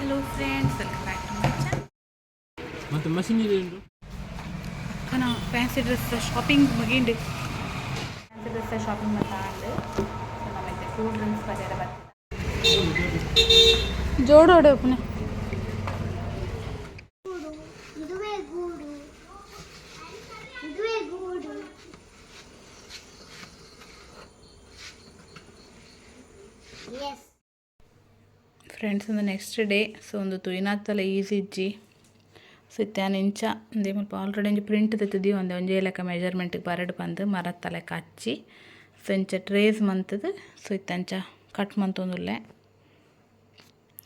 Hello friends welcome back to my channel ಮತ್ತೆ machine ಇದೆ ಏನು ಅಕ್ಕ ಫ್ಯಾನ್ಸಿ ಡ್ರೆಸ್ ಶಾಪಿಂಗ್ ಮುಗಿಂಡು ಫ್ಯಾನ್ಸಿ ಡ್ರೆಸ್ ಶಾಪಿಂಗ್ ಮಾಡ್ತಾಂಡು ಸೊ ನಮಗೆ ಕೂಲ್ ಡ್ರಿಂಕ್ಸ್ ವಗೇರೆ ಬರ್ತಿದೆ. ಜೋಡೋಡೆ ಒಪ್ಪನೆ ಗೂಡು ಇದುವೇ ಗೂಡು ಇದುವೇ ಗೂಡು ಎಸ್ ಫ್ರೆಂಡ್ಸ್ ಒಂದು ನೆಕ್ಸ್ಟ್ ಡೇ ಸೊ ಒಂದು ತುಯಿನಾತ್ತಲ ಈಸಿ ಇಜ್ಜಿ ಸೊ ಇತ್ತಾನ ಇಂಚ ಒಂದೇ ಮುಲ್ಪ ಆಲ್ರೆಡಿ ಒಂಜಿ ಪ್ರಿಂಟ್ ತೆತ್ತಿದ್ದೀವಿ ಒಂದೇ ಒಂಜೇ ಲೆಕ್ಕ ಮೆಜರ್ಮೆಂಟ್ಗೆ ಬರಡು ಬಂದು ಮರದ ತಲೆಕ ಹಚ್ಚಿ ಸೊ ಇಂಚ ಟ್ರೇಸ್ ಮಂತದು ಸೊ ಇತ್ತಂಚ ಕಟ್ ಮಂತೊಂದುಲ್ಲೆ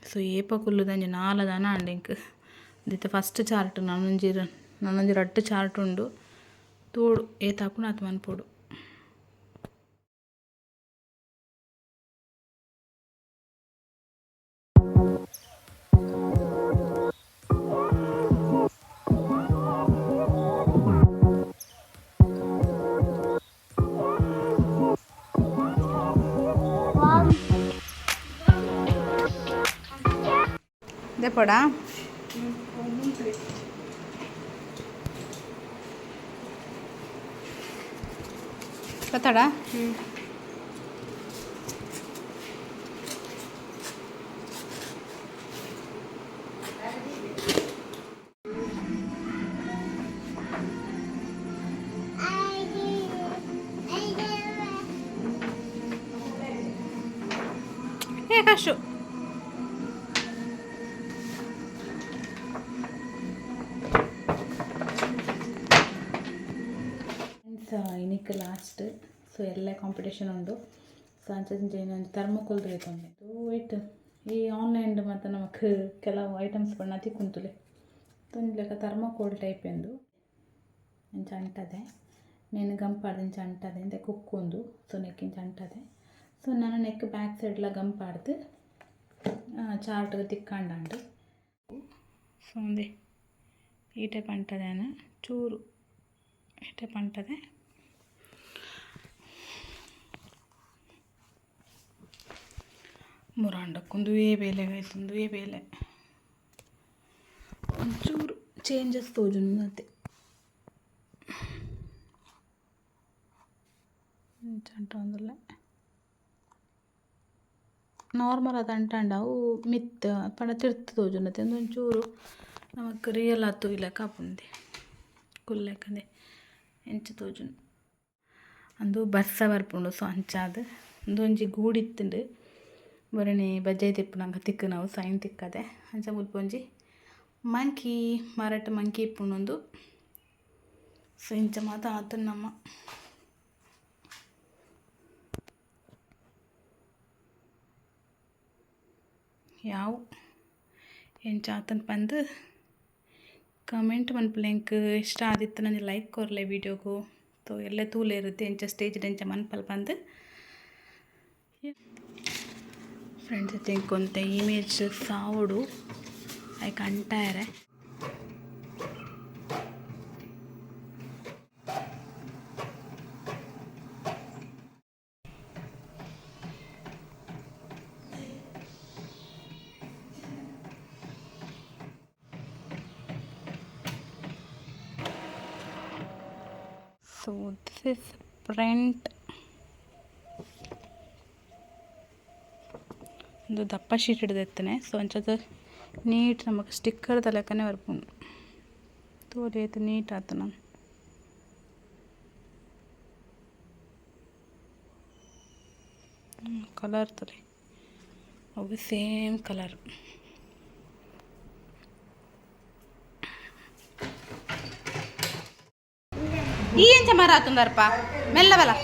ಸೊ ಏಪ ಕುಲ್ಲುದಂಜಿ ನಾಲ ದನ ಅಂಡಿಂಕ್ ದಿತ್ತ ಫಸ್ಟ್ ಚಾರ್ಟ್ ನನ್ನೊಂಜಿ ನನ್ನೊಂಜಿ ರಡ್ಡು ಚಾರ್ಟ್ ಉಂಡು ತೋಡು ಏತಾಪುನ ಅದು ಮನ್ಪೋಡು ಇದೇ ಪೋಡಾ ಕತ್ತಡ ಇನ್ನಿಕ್ ಲಾಸ್ಟ್ ಸೊ ಎಲ್ಲ ಕಾಂಪಿಟೇಷನ್ ಉಂಡು ಸೊ ಅಂಚೆ ಒಂದು ಥರ್ಮೋಕೋಲ್ ತೊಂದೆ ವೈಟ್ ಈ ಆನ್ಲೈನ್ ಮತ್ತು ನಮಗೆ ಕೆಲವು ಐಟಮ್ಸ್ ಬಣ್ಣ ತಿಕ್ಕುಂತುಲೆ ತೊಂದ್ಲೆಕ್ಕ ಥರ್ಮೋಕೋಲ್ ಟೈಪ್ ಎಂದು. ಇಂಚ ಅಂಟದೆ. నేను ಗಂಪಾಡ್ದು ಇಂಚ ಅಂಟದೆ. ಇಂದ ಕುಕ್ಕೊಂದು ಸೊ ನೆಕ್ ಇಂಚ ಅಂಟದೆ. ಸೊ ನಾನು ನೆಕ್ ಬ್ಯಾಕ್ ಸೈಡ್ಲ ಗಂಪಾಡ್ದು. ಚಾರ್ಟ್ಗೆ ತಿಕ್ಕಾಂಡು ಸೊ ಒಂದೇ. ಈ ಟೈಪ್ ಅಂಟದೇನ ಚೂರು. ಈ ಟೈಪ್ ಅಂಟದೆ. ಮುರಾಂಡಕ್ಕೊಂದುವೇ ಬೇಲೆ ಒಂದುವೇ ಬೇಲೆ. ಒಂಚೂರು ಚೇಂಜಸ್ ತೋಜನು ಮತ್ತೆ. ಅಂಟ ನಾರ್ಮಲ್ ಅದು ಅಂಟಾಂಡ ಅವು ಮಿತ್ ಪಂಡ ತಿರ್ತು ತೋಜುಂಡತೆ ಒಂಚೂರು ನಮಕ್ ರಿಯಲ್ ಆತು ಇಲ್ಲ ಕಾಪುಂದೆ. ಕುಲ್ಲೆಕ್ಕಂದೆ ಎಂಚ ತೋಜುಂಡು ಅಂದು ಬರ್ಸ ಬರ್ಪುಂಡು ಸೊ ಅಂಚಾದ್ ಒಂದೊಂಜಿ ಗೂಡಿತ್ತುಂಡು. ಬರಣಿ ಬಜ್ಜೆ ತಿಪ್ಪುನಂಗ ತಿಕ್ಕು ನಾವು, ಸೈನ್ ತಿಕ್ಕದೆ. ಅಂಚ ಮುಲ್ಪೊಂಜಿ ಮಂಕಿ, ಮಾರಾಟ ಮಂಕಿ ಇಪ್ಪುನೊಂದು. ಸೊ ಇಂಚ ಮಾತ ಆತನ ನಮ್ಮ. ಯಾವ ಎಂಚ ಆತನ ಬಂದು ಕಮೆಂಟ್ ಮನ್ಪುಲೆಂಕ್ ಇಷ್ಟ ಆದಿತ್ತು ನನಗೆ ಲೈಕ್ ಕೊರಲೆ ವೀಡಿಯೋಗೂ. ತೋ, ಎಲ್ಲ ತೂಲೆ ಇರುತ್ತೆ, ಎಂಚ ಸ್ಟೇಜ್ ಎಂಚ ಮನ್ಪಲ್ ಬಂದು ಫ್ರೆಂಡ್ಸ್ అయితే కొంత ಇಮೇಜ್ సావుడు లైక్ అంటారే ಸೊ ದಿಸ್ ಇಸ್ print ಒಂದು ದಪ್ಪ ಶೀಟ್ ಹಿಡಿದೆತ್ತನೆ ಸೊ ಅಂಚದ ನೀಟ್ ನಮಗೆ ಸ್ಟಿಕ್ಕರ್ ತಲೆಕನೇ ಬರ್ಪುಂಡು ತೋರಿ, ಆಯ್ತು, ನೀಟ್ ನಾನು ಕಲರ್ ತಲೆ ಅವು ಸೇಮ್ ಕಲರ್ ಈ ಎಂಚ ಮರ ಆತಂದಾರಪ್ಪ ಮೆಲ್ಲವಲ್ಲ.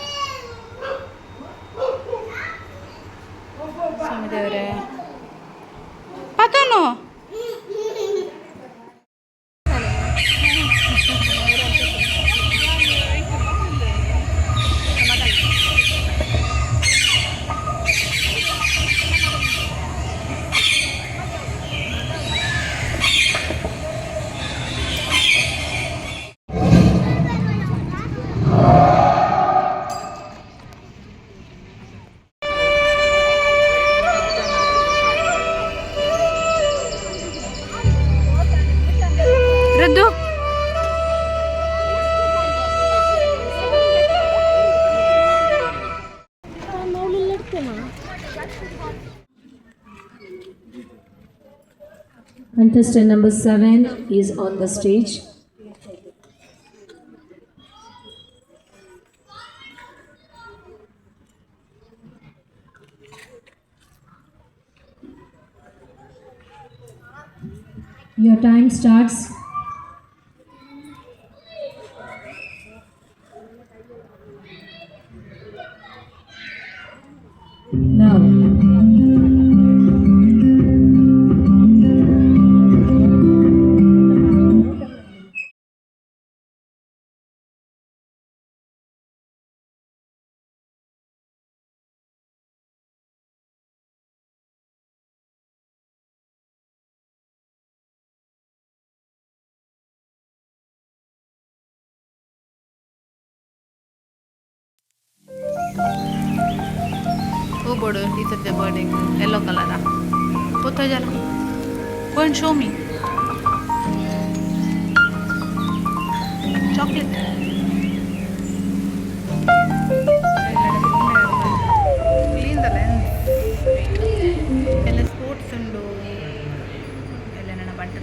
സ്വാമി ദേവരെ പത്തോന്നോ Contestant number seven is on the stage. Your time starts board is at the bird yellow color put it go and show me chocolate clean the lens ಎಲ್ಲ ಸ್ಪೋರ್ಟ್ಸ್ ಉಂಡು ಎಲ್ಲ ನನ್ನ ಬಟ್ಟೆ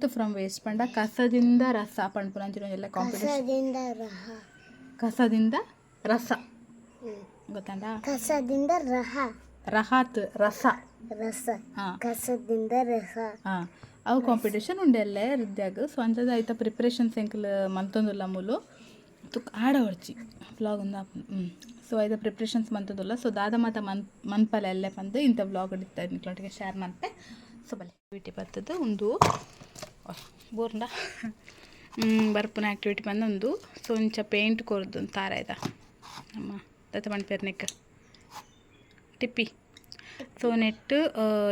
ಹೆಲ್ತ್ ಫ್ರಮ್ ವೇಸ್ಟ್ ಪಂಡ ಕಸದಿಂದ ರಸ ಪಂಡ್ಪುನಂಚಿನ ಎಲ್ಲ competition ಕಸದಿಂದ ರಹ. ಕಸದಿಂದ ರಸ. ಗೊತ್ತಂಡ ಕಸದಿಂದ ರಹ. ರಹಾತ್ ರಸ. ರಸ. ಕಸದಿಂದ ರಸ ಹಾಂ. ಅವು ಕಾಂಪಿಟೇಷನ್ ಉಂಡೆಲ್ಲ ರಿದ್ಯಾಗ ಸೊ ಅಂಥದ್ದು ಆಯ್ತಾ ಪ್ರಿಪ್ರೇಷನ್ಸ್ ಎಂಕಲ್ ಮಂತೊಂದುಲ್ಲ ಮೂಲು. ತುಕ್ ಆಡ ಹೊಡ್ಚಿ. ವ್ಲಾಗ್ ಒಂದು ಹ್ಞೂ ಸೊ ಆಯ್ತಾ ಪ್ರಿಪ್ರೇಷನ್ಸ್ ಮಂತದಲ್ಲ. ಸೊ ದಾದ ಮಾತ ಮನ್ ಮನ್ಪಲ್ಲ ಎಲ್ಲೇ ಬಂದು ಇಂಥ ವ್ಲಾಗ್ ಹಿಡಿತಾ ನಿಕ್ಲೊಟ್ಟಿಗೆ ಶೇರ್ ಮಾಡ್ತೆ. ಸೊ ಬಲೆ ಆಕ್ಟಿವಿಟಿ ಬರ್ತದೆ. ಒಂದು ಬೋರ್ಂಡ ಬರ್ಪುನ ಆ್ಯಕ್ಟಿವಿಟಿ ಬಂದೊಂದು. ಸೊ ಇಂಚ ಪೇಂಟ್ ಕೊರ್ದು ಒಂದು ತಾರ ಇದ. ನಮ್ಮ ದತ್ತ ಮಣ್ಪೇರ್ನೆಕ್ ಟಿಪ್ಪಿ. ಸೊ ನೆಟ್ಟು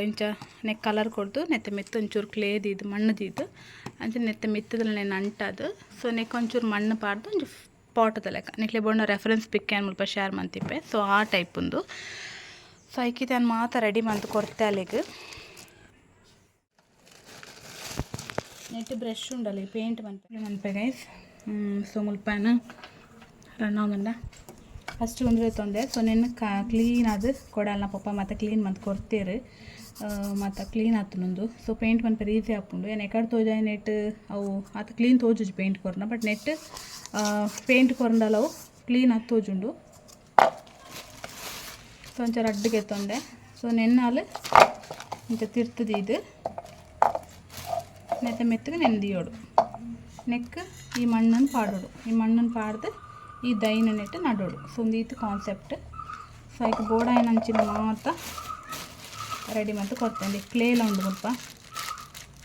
ಇಂಚ ನೆಕ್ ಕಲರ್ ಕೊಡ್ದು, ನೆತ್ತ ಮೆತ್ತ ಒಂಚೂರು ಕ್ಲೇದು ಇದು ಮಣ್ಣದಿದ್ದು ಅಂಚೆ ನೆತ್ತ ಮೆತ್ತದಲ್ಲಿ ನೆನ ಅಂಟದು. ಸೊ ನೆಕ್ ಒಂಚೂರು ಮಣ್ಣು ಪಾಡ್ದು, ಒಂಚೂರು ಪಾಟದ ಲೆಕ್ಕ. ನೆಕ್ಲೆ ಬೋಣ ರೆಫರೆನ್ಸ್ ಪಿಕ್ ಏನು ಮುಲ್ಪ ಶೇರ್ ಮಂತಿಪ್ಪೆ. ಸೊ ಆ ಟೈಪ್ ಒಂದು ಸೊ ಐಕಿತ ಮಾತ್ರ ಮಾತ ರೆಡಿ ಮಂತ್ ಕೊಡ್ತೆ ಅಲ್ಲಿಗೆ ನೆಟ್ ಬ್ರಷ್ ಉಂಡಲ್ಲ ಪೇಂಟ್ ಮನ್ಪೆ ಮನ್ಪೆ ಗೈಸ್ ಸೊ ಮುಲ್ಪಾನ ರನ್ ಆಗುಂಡ ಫಸ್ಟ್ ಒಂದು ತೊಂದೆ ಸೊ ನೆನ್ನ ಕಾ ಕ್ಲೀನ್ ಅದು ಕೊಡಲ್ಲ ಪಪ್ಪ ಮತ್ತೆ ಕ್ಲೀನ್ ಮಂತ್ ಕೊಡ್ತೀರಿ. ಮತ್ತು ಕ್ಲೀನ್ ಆತು ನಂದು. ಸೊ ಪೇಂಟ್ ಮನ್ಪೆ ಈಸಿ ಹಾಕೊಂಡು ಏನು ಎಕಡೆ ತೋಜ ನೆಟ್, ಅವು, ಆತ ಕ್ಲೀನ್ ತೋಜು ಪೇಂಟ್ ಕೊರನ. ಬಟ್ ನೆಟ್ ಪೇಂಟ್ ಕೊರಂಡಲ್ಲ ಅವು ಕ್ಲೀನ್ ಆಗಿ ತೋಜುಂಡು. ಸೊ ಒಂಚೂರು ಅಡ್ಡಿಗೆ ತೊಂದೆ ಸೊ ನೆನ್ನಾಲು ಇಂಚ ತಿರ್ತದೆ ಇದು. ನೆತ್ತ ಮೆತ್ತಗೆ ನೆಂದಿಯೋಡು ನೆಕ್, ಈ ಮಣ್ಣನ್ನು ಪಾಡೋಡು. ಈ ಮಣ್ಣನ್ನು ಪಾಡ್ದು ಈ ದೈನ ನೆಟ್ಟು ನಡೋಡು. ಸೊ ಕಾನ್ಸೆಪ್ಟ್ ಸೊ ಈಗ ಬೋಡಾಯಿನ ಏನಂಚಿನ ಮಾತ್ರ ರೆಡಿ ಮತ್ತು ಕೊಡ್ತೇನೆ. ಕ್ಲೇ ಎಲ್ಲ ಉಂಡು ಸ್ವಲ್ಪ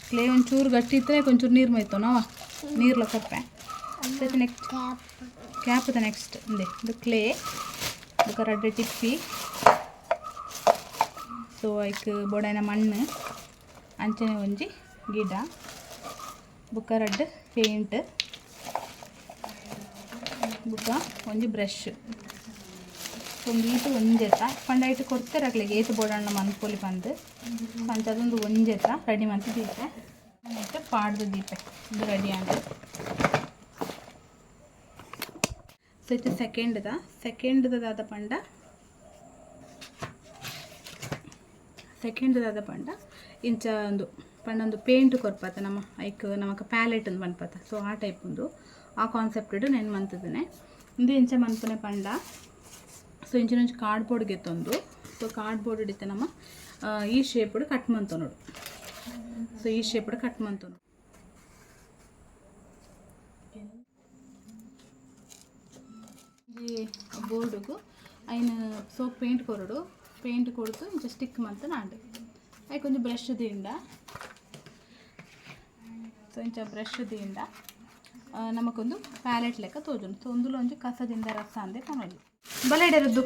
ಕ್ಲೇ ಒಂಚೂರು ಗಟ್ಟಿ ಇದ್ರೆ ಒಂಚೂರು ನೀರು ಮೈತು ನಾವ? ನೀರ್ಲ ಕೊಪ್ಪೆ ನೆಕ್ಸ್ಟ್ ಕ್ಯಾಪ್ ಅದ ನೆಕ್ಸ್ಟ್ ಅಂದೆ ಇದು ಕ್ಲೇ ಅದಕ್ಕೆ ರೆಡ್ ಟಿಪ್ಪಿ ಸೊ ಐಕ್ ಬೋಡಾಯಿನ ಮಣ್ಣು ಅಂಚನೆ ಒಂಜಿ ಗಿಡ ಬುಕ್ಕ ರಡ್ಡ್ ಪೇಂಟ್ ಬುಕ್ಕ ಒಂಜಿ ಬ್ರಷ್. ಒಂದು ಈತು ಒಂಜೆತ ಕೊಡ್ತಾರೆ ಕೊಡ್ತಾರಾಗ್ಲಿಗೆ ಏತ್ ಬೋಡಣ್ಣ ಮನ್ಪೊಲಿ ಬಂದು. ಅಂಥದ್ದೊಂದು ಒಂಜೆತ ರೆಡಿ ಮಾಡಿ ದೀಪೆ. ಮತ್ತು ಪಾಡ್ದು ದೀಪೆ. ಇದು ರೆಡಿ ಆಂಡ್ ಸೊ ಇದು ಸೆಕೆಂಡ್ದ ಸೆಕೆಂಡ್ದಾದ ಪಂಡ. ಸೆಕೆಂಡ್ದಾದ ಪಂಡ. ಇಂಚ ಒಂದು. ಪಂಡೊಂದು ಪೇಂಟ್ ಕೊರ್ಪತ್ತ ನಮ್ಮ ಐಕ್ ನಮಕ್ ಪ್ಯಾಲೆಟ್ ಅಂದ್ ಮನ್ಪತ್ತ ಸೊ ಆ ಟೈಪ್ ಉಂದು. ಆ ಕಾನ್ಸೆಪ್ಟ್ ಇಡು ನೆನ್ ಮಂತದನೆ. ಇಂದು ಇಂಚೆ ಮನ್ಪುನೆ ಪಂಡ. ಸೊ ಇಂಚಿನೊಂಚು ಕಾರ್ಡ್ಬೋರ್ಡ್ ಗೆತ್ತೊಂದು. ಸೊ ಕಾರ್ಡ್ಬೋರ್ಡ್ ಇಡುತ್ತೆ ನಮ್ಮ ಈ ಶೇಪ್ ಕಟ್ ಮಂತ ನೋಡು. ಸೊ ಈ ಶೇಪ್ ಕಟ್ ಮಂತ ನೋಡು. ಬೋರ್ಡ್ ಗು ಅಯ್ನ ಸೊ ಪೇಂಟ್ ಕೊರಡು ಪೇಂಟ್ ಕೊಡ್ತು, ಇಂಚ ಸ್ಟಿಕ್ ಮಂತ ನಾಂಡು ಅಯ್ಕೊಂದು ಬ್ರಷ್ ದಿಂಡ ಸೊ ಇಂಚ ಬ್ರಷ್ ದಿಂದ ನಮಕೊಂದು ಪ್ಯಾಲೆಟ್ ಲೆಕ್ಕ ತೋಜುನು ಸೊ ಒಂದುಲ ಒಂಜಿ ಕಸದಿಂದ ರಸ ಅಂದೆ ಕೊನೊಲಿ ಬಲೆಡೆರದ್ದು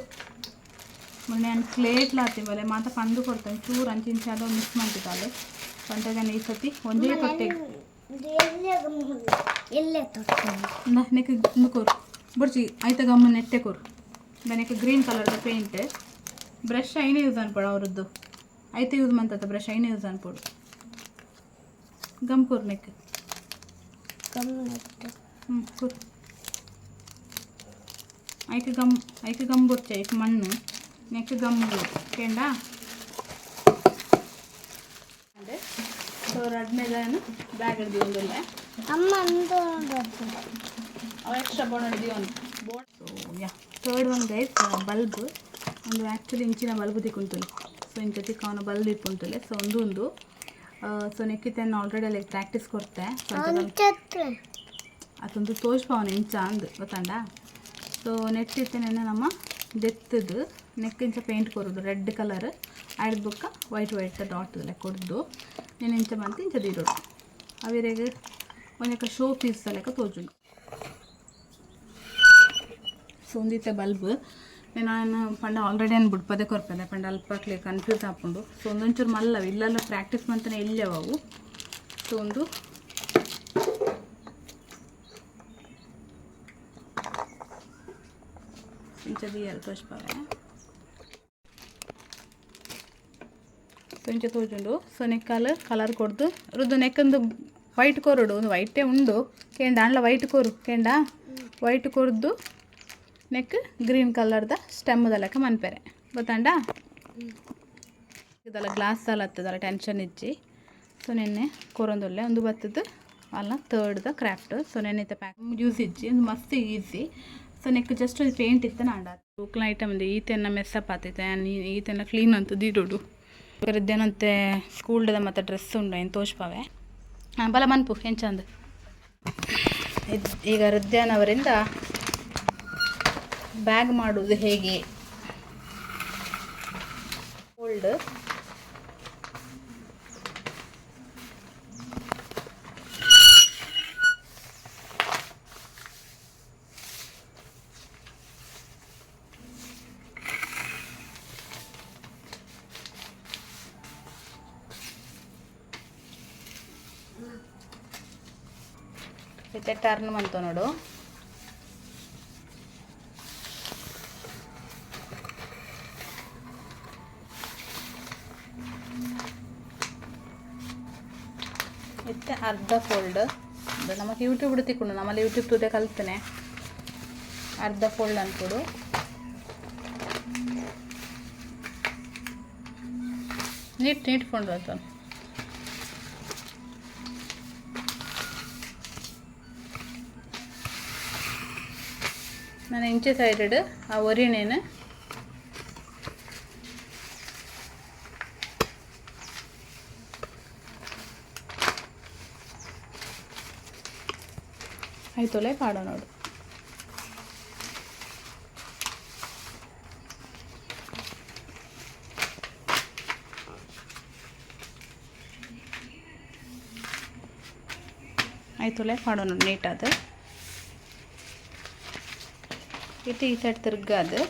ಮೊನ್ನೆ ನಾನು ಪ್ಲೇಟ್ಲ ಲಾತಿ ಬಲೆ ಮಾತ ಪಂದು ಕೊಡ್ತಾನೆ. ಚೂರು ಅಂಚು ಇಂಚು ಮಿಕ್ಸ್ ಮಾಡ್ತಿದ್ದಾಳೆ. ಅಂತ ಈ ಸತಿ ಒಂದೇ ಕೊಟ್ಟೆ ನೆಕ್ ಇಂದು ಕೊರು. ಬುಡ್ಚಿ ಆಯ್ತ ಗಮ್ಮ ನೆಟ್ಟೆ ಕೊರು. ನನಗೆ ಗ್ರೀನ್ ಕಲರ್ದ ಪೇಂಟ್ ಬ್ರಷ್ ಐನೇ ಯೂಸ್ ಅನ್ಪಡು ಅವರದ್ದು. ಐತೆ ಯೂಸ್ ಮಂತ ಬ್ರಷ್ ಐನೇ ಯೂಸ್ ಅನ್ಪಡು. ಗಮ್ ಕೂರ್ ಗಮ್ ಹ್ಞೂ ಕೂರ್. ಐಕ ಗಮ್ ಐಕ ಗಮ್ ಬೊಚ್ಚ ಐಕ ಮಣ್ಣು ನೆಕ್ ಗಮ್ ಕೇಂಡ? ಅದೇ. ಸೊ ರಡ್ಮೇದಾನು ಬ್ಯಾಗ್ ಹಿಡ್ದು ಒಂದೊಳ್ಳೆ ಅಮ್ಮ ಅಂದು ಅವ ಎಕ್ಸ್ಟ್ರಾ ಬೋರ್ಡ್ ಹಿಡ್ದು ಒಂದು. Board so yeah third one guys bulb. ಒಂದು ಆ್ಯಕ್ಚುಲಿ ಇಂಚಿನ ಬಲ್ಬ್ ತಿಕ್ಕೊಂತುಲೆ ಸೊ ಇಂಚ ತಿಕ್ಕವನ ಬಲ್ಬ್ ಇಪ್ಪುಂತುಲೆ ಸೊ ಒಂದು ಒಂದು ಸೊ ನೆಕ್ಕಿತ್ತೇನು ಆಲ್ರೆಡಿ ಅಲ್ಲಿ ಪ್ರಾಕ್ಟೀಸ್ ಕೊಡ್ತೆ ಅಂಚತ್ರೆ ಅದೊಂದು ತೋಜ್ಪಾವನ ಇಂಚ ಅಂದು ಗೊತ್ತಾಂಡ ಸೊ ನೆಕ್ಸ್ಟ್ ಇತ್ತೇನೆ ನಮ್ಮ ದೆತ್ತದು ನೆಕ್ ಇಂಚ ಪೇಂಟ್ ಕೊರೋದು ರೆಡ್ ಕಲರ್ ಆಯ್ದ ಬುಕ್ಕ ವೈಟ್ ವೈಟ್ ಡಾಟ್ ಲೆಕ್ಕ ಕೊಡ್ದು నేను ఇంచ మంది ఇంచ తీరోడు అవి రేగు కొంచెం షో పీస్ ಲೆಕ್ಕ ತೋಜುಂಡು ಸೊ ಒಂದಿತ್ತೆ ಬಲ್ಬ್ ನಾನು ಪಂಡ ಆಲ್ರೆಡಿ ಏನು ಬಿಡ್ಪದೆ ಕೊರ್ಪದೆ ಪಂಡ ಅಲ್ಪಕ್ಲೆ ಕನ್ಫ್ಯೂಸ್ ಹಾಕೊಂಡು ಸೊ ಒಂದೊಂಚೂರು ಮಲ್ಲವ ಇಲ್ಲೆಲ್ಲ ಪ್ರಾಕ್ಟೀಸ್ ಮಂತನೇ ಇಲ್ಲವ ಅವು ಸೊ ಒಂದು ಇಂಚದಿ ಎರಡು ತೋಚ್ಪಾವೆ కొంచెం తోచుండు సో నెక్కాలు కలర్ కొడుతూ రుద్దు నెక్కందు వైట్ కోరుడు ಒಂದು ವೈಟೇ ಉಂಡು ಕೇಂಡ ಅಂಡ್ಲ ವೈಟ್ ಕೋರು ಕೇಂಡ ವೈಟ್ ಕೊರ್ದು ನೆಕ್ ಗ್ರೀನ್ ಕಲರ್ದ ಸ್ಟೆಮ್ದ ಲೆಕ್ಕ ಮನ್ಪೆರೆ. ಗೊತ್ತಾಂಡ? ಇದೆಲ್ಲ ಗ್ಲಾಸ್ ಸಾಲ ಹತ್ತದಲ್ಲ ಟೆನ್ಷನ್ ಇಜ್ಜಿ. ಸೊ ನೆನ್ನೆ ಕೊರೊಂದೊಲ್ಲೆ ಒಂದು ಬತ್ತದ, ಅಲ್ಲ ತರ್ಡ್ದ ಕ್ರಾಫ್ಟ್ ಸೊ ನೆನ್ನೆ ಪ್ಯಾಕ್ ಯೂಸ್ ಇಜ್ಜಿ, ಒಂದು ಮಸ್ತ್ ಈಸಿ ಸೊ ನೆಕ್ ಜಸ್ಟ್ ಒಂದು ಪೇಂಟ್ ಇತ್ತು ನಾಡ. ತೂಕಲ ಐಟಮ್ ಇದೆ ಈತೆನ್ನ ಮೆಸ್ಸಪ್ ಆತೈತೆ ಈತೆನ್ನ ಕ್ಲೀನ್ ಅಂತ ದೀಡುಡು ಇದ್ದೇನಂತೆ ಸ್ಕೂಲ್ದ ಮತ್ತು ಡ್ರೆಸ್ ಉಂಡು, ಏನು ತೋಚ್ಪಾವೆ ಬಲ ಮನ್ಪು, ಏನು ಚಂದ? ಇದು ಈಗ ಹೃದಯನ್ ಅವರಿಂದ ಬ್ಯಾಗ್ ಮಾಡುವುದು ಹೇಗೆ? ಓಲ್ಡ್ ಮತ್ತೆ ಟರ್ನ್ ಬಂತು ನೋಡು. ಅರ್ಧ ಫೋಲ್ಡ್ ಅದು ನಮಗೆ ಯೂಟ್ಯೂಬ್ ತಿಕ್ಕೊಂಡು ನಮ್ಮಲ್ಲಿ ಯೂಟ್ಯೂಬ್ ತುದೆ ಕಲ್ತೇನೆ ಅರ್ಧ ಫೋಲ್ಡ್ ಅನ್ಕೊಡು ನೀಟ್ ನೀಟ್ ಫೋಲ್ಡ್ ಬರ್ತಾನೆ ನಾನು ಇಂಚೆ ಸೈಡೆಡ್ ಆ ಒರಿಣೇನು ಆಯ್ತೊಲೆ ಪಾಡೋ ನೋಡು. ಆಯ್ತೊಲೆ ಪಾಡೋ ನೋಡು ನೀಟಾದ ಇಟ್ಟು ಈ ಸೈಡ್ ತಿರ್ಗಾದು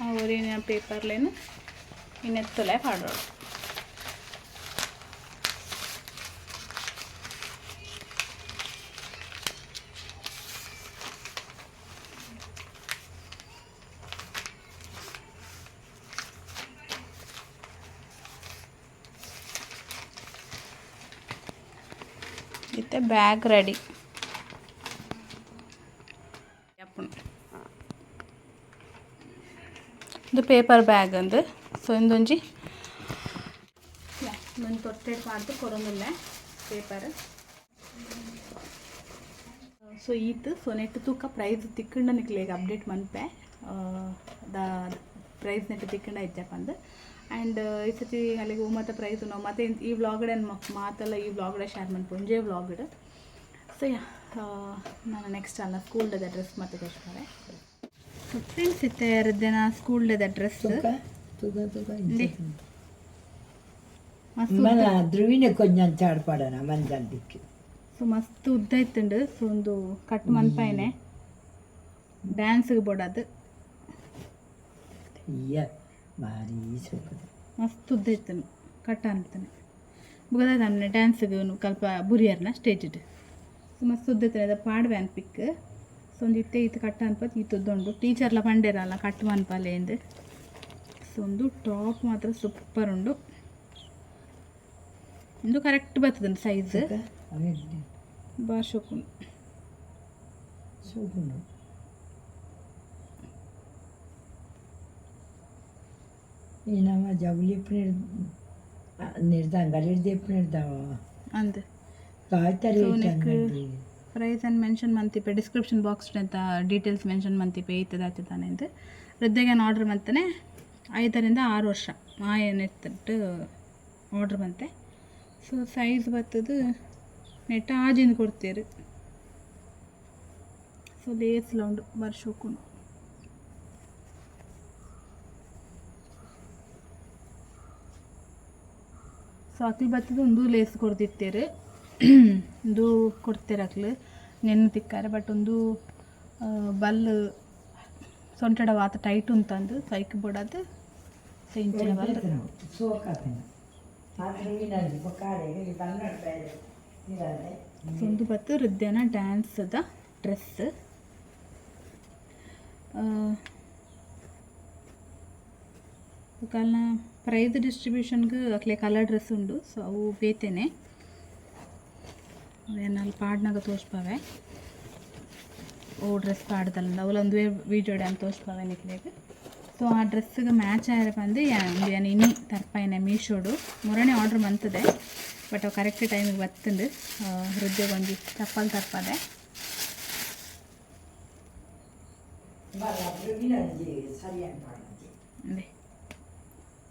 ಆ ಊರಿನ ಪೇಪರ್ಲೇನು ಇನ್ನೆತ್ತಲೆ ಪಾಡೋಳು ಇತ್ತೆ ಬ್ಯಾಗ್ ರೆಡಿ ಇದು ಪೇಪರ್ ಬ್ಯಾಗ್ ಅಂದು. ಸೊ ಇಂದೊಂಜಿ ಒಂದು ತೊಟ್ಟೆಡ್ ಮಾಡ್ದು ಕೊಡೋದಿಲ್ಲ ಪೇಪರ್ ಸೊ ಈತ್ ಸೊ ನೆಟ್ ತೂಕ ಪ್ರೈಸ್ ತಿಕ್ಕಂಡ ನಿಕ್ಲೇಗ ಅಪ್ಡೇಟ್ ಮನ್ಪೆ ದ ಪ್ರೈಸ್ ನೆಟ್ ತಿಕ್ಕಂಡ ಇದ್ದಪ್ಪ ಅಂದು ಆ್ಯಂಡ್ uh, ಈ ಸತಿ ಅಲ್ಲಿಗೆ ಹೋಮತ್ತ ಪ್ರೈಸು ನಾವು ಮತ್ತೆ ಈ ವ್ಲಾಗ್ಡೆ ನನ್ನ ಮಾತೆಲ್ಲ ಈ ವ್ಲಾಗ್ಡೆ ಶೇರ್ ಮಾಡ್ಕೊಂಡು ಜೇ ವ್ಲಾಗ್ಡ್ ಸೊ ನಾನು ನೆಕ್ಸ್ಟ್ ಅಲ್ಲ ಸ್ಕೂಲ್ ಡೇದ ಡ್ರೆಸ್ ಮತ್ತೆ ತೋರಿಸ್ತಾರೆ. ಸೊ ಫ್ರೆಂಡ್ಸ್ ಇತ್ತೆ ಇರದ್ದೇನ ಸ್ಕೂಲ್ ಡೇದ ಡ್ರೆಸ್ ಸೊ ಮಸ್ತ್ ಉದ್ದ ಇತ್ತುಂಡು. ಸೊ ಒಂದು ಕಟ್ ಮನ್ಪಾಯ್ನೆ ಡ್ಯಾನ್ಸ್ಗೆ ಬೋಡದು. ಭಾರಿ ಸೊಕ್ಕದು ಮಸ್ತ್ ಉದ್ದ ಇತ್ತನು ಕಟ್ಟ ಅಂತಾನೆ ಬುಗದ ನಮ್ಮನೆ ಡ್ಯಾನ್ಸ್ಗೆ ಕಲ್ಪ ಬುರಿಯರ್ನ ಸ್ಟೇಜ್ ಸೊ ಮಸ್ತ್ ಉದ್ದ ಅದು ಪಾಡ್ವೆ ಅನ್ಪಿಕ್ ಸೊ ಒಂದು ಇತ್ತೆ ಇತ್ತು ಕಟ್ಟ ಅನ್ಪತ್ ಇತ್ತುಂಡು ಟೀಚರ್ಲ ಪಂಡೇರಲ್ಲ ಕಟ್ ಮನ್ಪಲೆ ಎಂದು ಸೊ ಒಂದು ಟಾಪ್ ಮಾತ್ರ ಸೂಪರ್ ಉಂಡು. ಇದು ಕರೆಕ್ಟ್ ಬರ್ತದೆ ಸೈಜ್ ಭಾಷಕ್ಕುಂಡು ಸೂಪುಂಡು इनामा जवली पिण निर्दांगलेट दिपिणिर्दाव అంతే ಕಾಯ್ತಾರೆ ಪ್ರೈಸ್ ಆ್ಯಂಡ್ ಮೆನ್ಷನ್ ಮಂತಿಪೆ ಡಿಸ್ಕ್ರಿಪ್ಷನ್ ಬಾಕ್ಸ್ ಅಂತ ಡೀಟೇಲ್ಸ್ ಮೆನ್ಷನ್ ಮಂತಿಪೆ ಈತದ ಆತದಾನೆ ಅಂತ ವೃದ್ಧಗೇನು ಆರ್ಡ್ರ್ ಮಂತಾನೆ ಐದರಿಂದ ಆರು ವರ್ಷ ಆ ನೆಟ್ಟು ಆರ್ಡ್ರ್ ಬಂತೆ. ಸೊ ಸೈಜ್ ಬರ್ತದು ನೆಟ್ಟ ಆಜಿಂದ ಕೊಡ್ತೀರಿ ಸೊ ಲೇಸ್ ಲೌಂಡ್ ಬರ್ಶೋಕು ಸೊ ಅಕ್ಲಿ ಬರ್ತದೆ ಒಂದು ಲೇಸ್ ಕೊಡ್ತಿರ್ತೀರಿ ಒಂದು ಕೊಡ್ತೀರ ಅಕ್ಲಿ. ನೆನ್ನೆ ತಿಕ್ಕಾರೆ ಬಟ್ ಒಂದು ಬಲ್ ಬಲ್ಲು ಸೊಂಟಡ ವಾತ ಟೈಟ್ ಉಂತಂದು. ಸೈಕ್ ಬಿಡೋದು ಸೆಂಚಿನ ಬಲ್ಲು ಸೋಕಾತನ ಮಾತ್ರ ಮೀನಲ್ಲಿ ಕಾಡೆ ಕನ್ನಡ ಬೇರೆ ಇರದೆ ಸೊ ಒಂದು ಬತ್ತು ಹೃದಯನ ಡ್ಯಾನ್ಸದ ಡ್ರೆಸ್ ಕಾಲನ ಪ್ರೈಸ್ ಡಿಸ್ಟ್ರಿಬ್ಯೂಷನ್ಗೆ ಅಕ್ಲೆ ಕಲರ್ ಡ್ರೆಸ್ ಉಂಡು ಸೊ ಅವು ಬೇತೇನೆ ಅವೇನಲ್ಲಿ ಪಾಡ್ನಾಗ ತೋರಿಸ್ಪಾವೆ ಓ ಡ್ರೆಸ್ ಪಾಡ್ದಲ್ಲ ಅವಳು ಒಂದು ವೀಡಿಯೋ ಡ್ಯಾಮ್ ತೋರಿಸ್ಪಾವೆ ನಿಕ್ಲೇಗೆ ಸೊ ಆ ಡ್ರೆಸ್ಸಿಗೆ ಮ್ಯಾಚ್ ಆಯ್ರೆ ಬಂದು ಏನು ಇನ್ನಿ ತರ್ಪಾಯಿನ ಮೀಶೋಡು ಮೂರನೇ ಆರ್ಡ್ರ್ ಬಂತದೆ ಬಟ್ ಅವು ಕರೆಕ್ಟ್ ಟೈಮಿಗೆ ಬರ್ತಂದು ಹೃದಯ ಬಂದು ತಪ್ಪಲ್ಲಿ ಮಾಡಿ ಅದೇ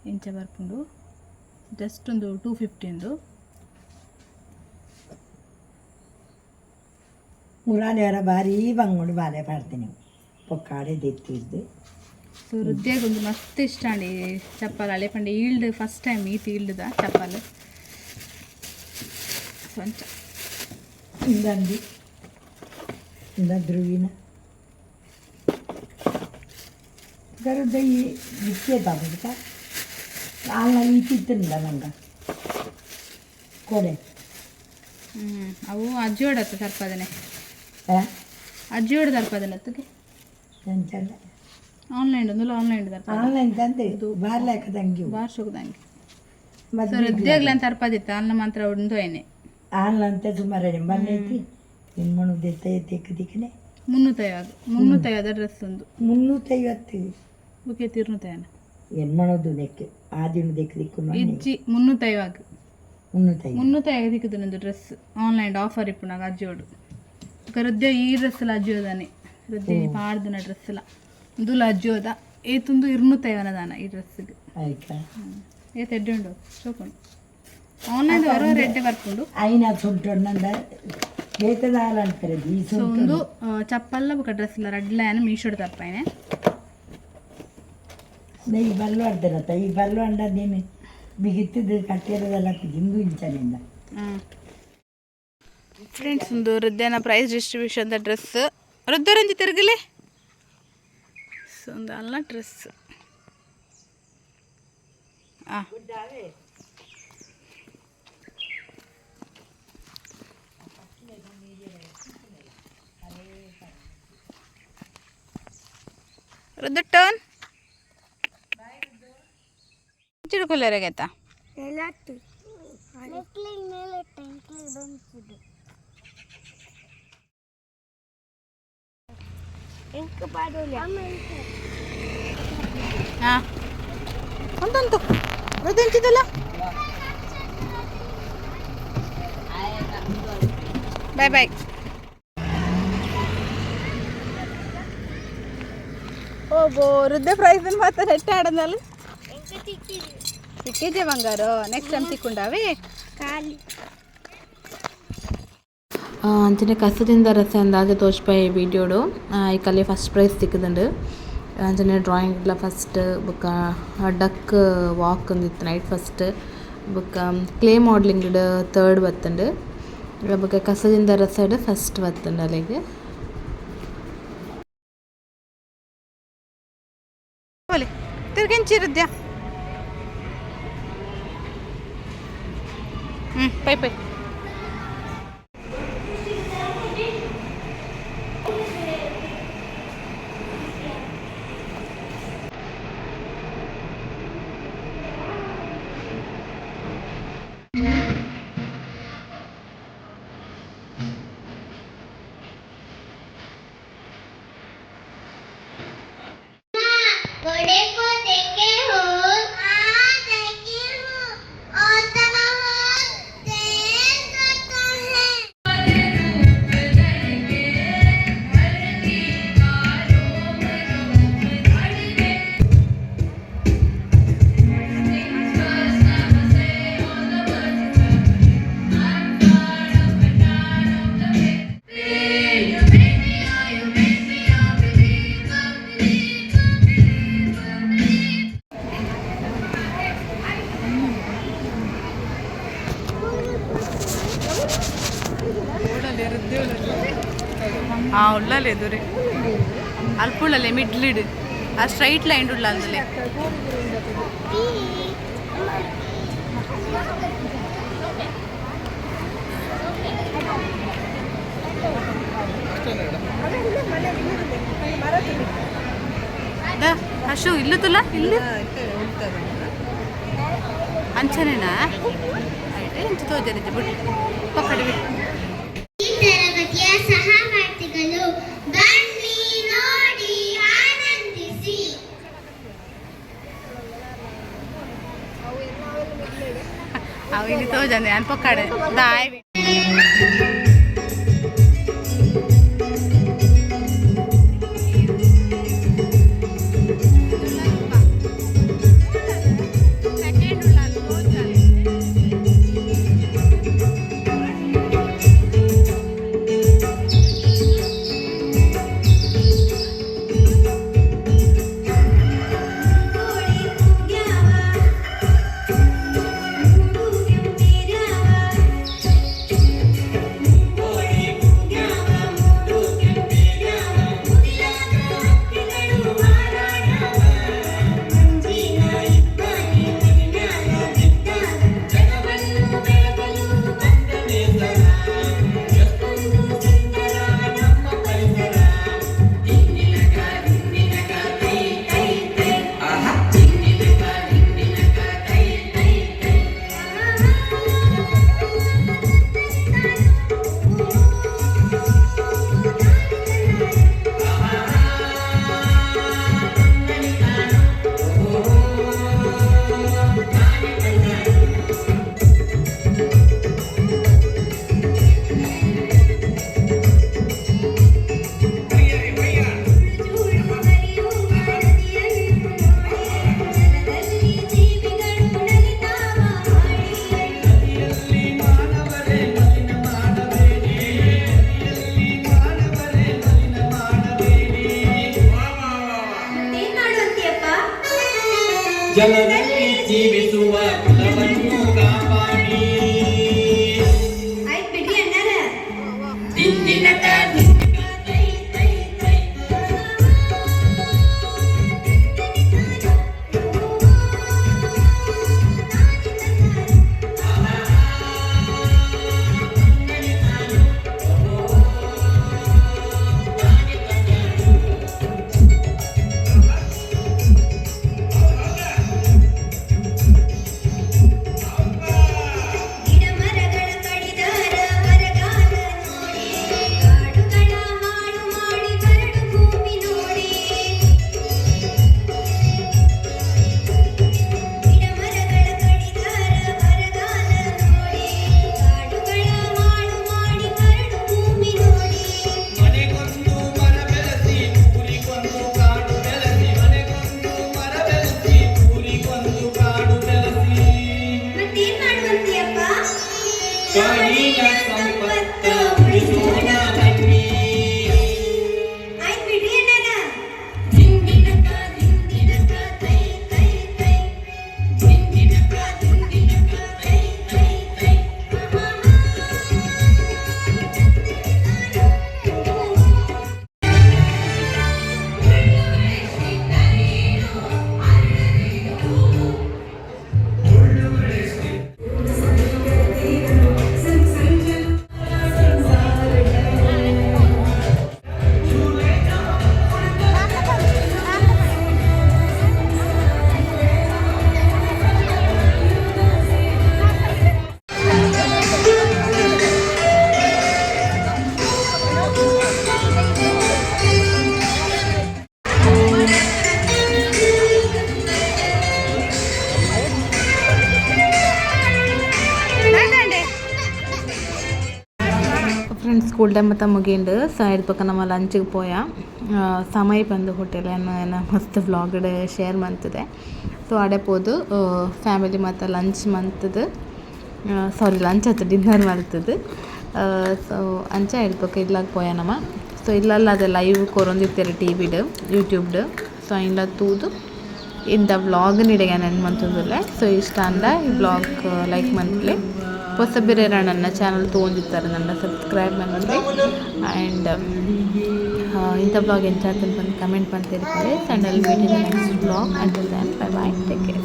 ಇಂಚ ಬರ್ಕೊಂಡು ಜಸ್ಟ್ ಒಂದು ಟೂ ಫಿಫ್ಟಿಂದು ಮುರಾಣಿಯವರ ಭಾರಿ ಬಂಗೋಡು ಬಾಲೆ ಪಾಡ್ತೀನಿ ಪೊಕ್ಕಾಡೆ ದೆತ್ತಿದ್ದು ಸೊ ಹೃದಯಗೆ ಒಂದು ಮಸ್ತ್ ಇಷ್ಟ ಅಂಡಿ ಚಪ್ಪಲ್ ಹಳೆ ಪಂಡೆ ಈಲ್ಡ್ ಫಸ್ಟ್ ಟೈಮ್ ಈತ್ ಈಲ್ಡ್ದ ಚಪ್ಪಲ್ ಸ್ವಂಚ ಇಂದಂದು ಇಂದ ಧ್ರುವಿನ ಗರುಡ ಈ ವಿತ್ಯೇತ ಬಿಡ್ತ ಅಲ್ಲ ತಿತ್ತಿಲ್ಲ ನಂಗೆ. ಕೊಡೆ. ಹ್ಞೂ ಅವು ಅಜ್ಜಿಯೋಡತ್ತ ತರ್ಪದನೆ ಆ? ಅಜ್ಜಿಯೋಡ ತರ್ಪದನೆ ಅತ್ತಕ್ಕೆ ಎಂಚಲ್ಲ ಆನ್ಲೈನ್ ಒಂದಲ್ಲ ಆನ್ಲೈನ್ ಆನ್ಲೈನ್ ತಂದೆ. ಬಾರ್ಲಾಕ ತಂಗಿ ಬಾರ್ಸೋಗ್ದಂಗೆ ಸೊ ಮತ್ತೆ ಅಂತ ಅರ್ಪದಿತ್ತು ಅನ್ನ ಮಾತ್ರ ಒಂದು ಏನೇ ಆನ್ಲೈನ್ ಅಂತ ಸುಮಾರು ಬಂದೈತಿ ನಿನ್ನ ಮಣದ ತೆಕ್ಕ ದಿಕ್ಕನೆ ಮುನ್ನೂತೈವತ್ತು ಮುನ್ನೂತೈವತ್ತು ಡ್ರೆಸ್ ಒಂದು ಮುನ್ನೂತೈವತ್ತು. ಓಕೆ ತಿರ್ನುತೈನ ಎಮ್ಮಣದು ನೆಕ್ ಆದಿನ ದೆಕ್ಲಿಕ್ಕು ಇಜ್ಜಿ ಮುನ್ನೂತ್ತೈವಾಗ್ ಮುನ್ನೂತ್ತೈ ಮುನ್ನೂತ್ತೈದು ದಿಕ್ಕುದು ನಂದು ಡ್ರೆಸ್ ಆನ್ಲೈನ್ ಆಫರ್ ಇಪ್ಪು ನಾಗ ಅಜ್ಜಿಯೋಡು ರುದ್ಯ ಈ ಡ್ರೆಸ್ಸಲ್ಲ ಅಜ್ಜಿಯೋದಾನೆ ರುದ್ಯ ಪಾಡ್ದನ ಡ್ರೆಸ್ಸಲ್ಲ ದುಲ ಅಜ್ಜಿಯೋದ ಏತುಂದು ಇರ್ನೂತ್ತೈವನ ದಾನ ಈ ಡ್ರೆಸ್ಸಿಗೆ ಆಯ್ತಾ? ಏತ್ ಉಂಡು ಚೋಕೊಂಡು ಆನ್ಲೈನ್ ಬರೋ ರೆಡ್ಡೆ ಬರ್ಕೊಂಡು ಐನ ಸುಂಟೊಂಡು ನಂದ ಏತದಾಲ ಅಂತಾರೆ ಒಂದು ಚಪ್ಪಲ್ಲ ಬೊಕ ಡ್ರೆಸ್ ಇಲ್ಲ ರೆಡ್ ಲೈನ್ ಮೀಶೋಡು ತಪ್ಪೈನೆ. ತರ್ಪಾಯನೆ ಈ ಬಲ್ಲು ಅಡ್ದನತ್ತ ಈ ಬಲ್ಲು ನೀನು ಬಿಗಿತ್ತಿದ್ದು ಕಟ್ಟಿರೋದೆಲ್ಲ ಇಂಚನಿಂದ ಫ್ರೆಂಡ್ಸ್ ಒಂದು ಹೃದಯನ ಪ್ರೈಸ್ ಡಿಸ್ಟ್ರಿಬ್ಯೂಷನ್ ಡ್ರೆಸ್ ಹೃದಯರಂಜಿ ತಿರುಗಲಿ? ಒಂದು ಅಲ್ಲ ಡ್ರೆಸ್ ಹಾಂ ಟರ್ನ್ ಚಿಡ್ಕೊಲ್ಲರಾಗೈತಾ ಎಲ್ಲತ್ತು ನೆಕ್ಲಿಂಗ್ ಮೇಲೆ ಟೆಂಕ್ಲಿ ಬಂದಿದ್ದು ಎಂಕ ಪಾಡೋಲ್ಲ ಹಾಂ ಒಂದಂತು ಹೃದಯ ಹಂಚಿದಲ್ಲ ಬಾಯ್ ಬಾಯ್ ಹೋಗೋ ಹೃದಯ ಪ್ರೈಸ್ ಮಾತ್ರ ನೆಟ್ಟ ಸಿಕ್ಕಿದ್ದೆ ಬಂಗಾರು ನೆಕ್ಸ್ಟ್ ಟೈಮ್ ಸಿಕ್ಕೊಂಡಾವಿ ಖಾಲಿ. ಅಂಚನೆ ಕಸದಿಂದ ರಸ ಅಂದಾಜ ತೋಚ್ಪಾಯಿ ವೀಡಿಯೋಡು. ಕಲೆ ಫಸ್ಟ್ ಪ್ರೈಸ್ ಸಿಕ್ಕದಂಡು ಅಂಚನೆ ಡ್ರಾಯಿಂಗ್ ಎಲ್ಲ ಫಸ್ಟ್ ಬೊಕ್ಕ ಡಕ್ ವಾಕ್ ಅಂದಿತ್ತು ನೈಟ್ ಫಸ್ಟ್ ಬೊಕ್ಕ ಕ್ಲೇ ಮಾಡ್ಲಿಂಗ್ ತರ್ಡ್ ಬತ್ತಂಡು ಬೊಕ್ಕ ಕಸದಿಂದ ರಸಡ್ ಫಸ್ಟ್ ಬತ್ತಂಡು ಅಲ್ಲಿಗೆ. ಹೋಲಿ ತಿರ್ಗೆಂಚಿ ಹೃದಯ ആ ഉള്ളല്ലേ ദൂരെ ಆ മിഡിലിട് ആ സ്ട്രൈറ്റ് ലൈൻ്റെ ഉള്ള അതിലേ ಅಶು ಇಲ್ಲದಲ್ಲ ಇಲ್ಲ? ಅಂಚನೇನಾ? ಅಂಚು ಇಂಚು ತೋಜರಿದ್ದೆ ಬಿಡಿ. ಬಿಟ್ಟು സുജാന്തി ഞാനിപ്പോൾ കട ഇതായ ಸ್ಕೂಲ್ ಟೈಮ್ ಮತ್ತು ಮುಗಿಂಡು ಸೊ ಇದು ಪಕ್ಕ ನಮ್ಮ ಲಂಚಿಗೆ ಪೋಯ ಸಮಯ ಬಂದು ಹೋಟೆಲ್ ಏನು ಮಸ್ತ್ ವ್ಲಾಗ್ ಶೇರ್ ಮಂತದೆ ಸೊ ಆಡೆ ಪೋದು ಫ್ಯಾಮಿಲಿ ಮತ್ತು ಲಂಚ್ ಮಂತದ್ದು ಸಾರಿ ಲಂಚ್ ಆಯ್ತು ಡಿನ್ನರ್ ಮಾಡ್ತದೆ ಸೊ ಅಂಚ ಹೇಳ್ಬೇಕು ಇಲ್ಲಾಗ ಪೋಯ ನಮ್ಮ ಸೊ ಇಲ್ಲಲ್ಲ ಅದು ಲೈವ್ ಕೊರೊಂದಿರ್ತಾರೆ ಟಿ ವಿಡು ಯೂಟ್ಯೂಬ್ಡು ಸೊ ಇಲ್ಲ ತೂದು ಇಂಥ ವ್ಲಾಗ್ ನಿಡೆಗೆ ನೆನ್ ಮಂತಂದಿಲ್ಲ ಸೊ ಇಷ್ಟ ಅಂದ ಈ ಬ್ಲಾಗ್ ಲೈಕ್ ಮಂತ್ಲಿ ಹೊಸಬೆರೆಯರ ನನ್ನ ಚಾನಲ್ ತೊಗೊಂಡಿರ್ತಾರೆ ನನ್ನ ಸಬ್ಸ್ಕ್ರೈಬ್ ಮಾಡಿ ಆ್ಯಂಡ್ ಇಂಥ ಬ್ಲಾಗ್ ಎಂತ ಬಂದು ಕಮೆಂಟ್ ಮಾಡ್ತಾ ಇರ್ತಾರೆ. Sandal meet next blog and then bye bye take care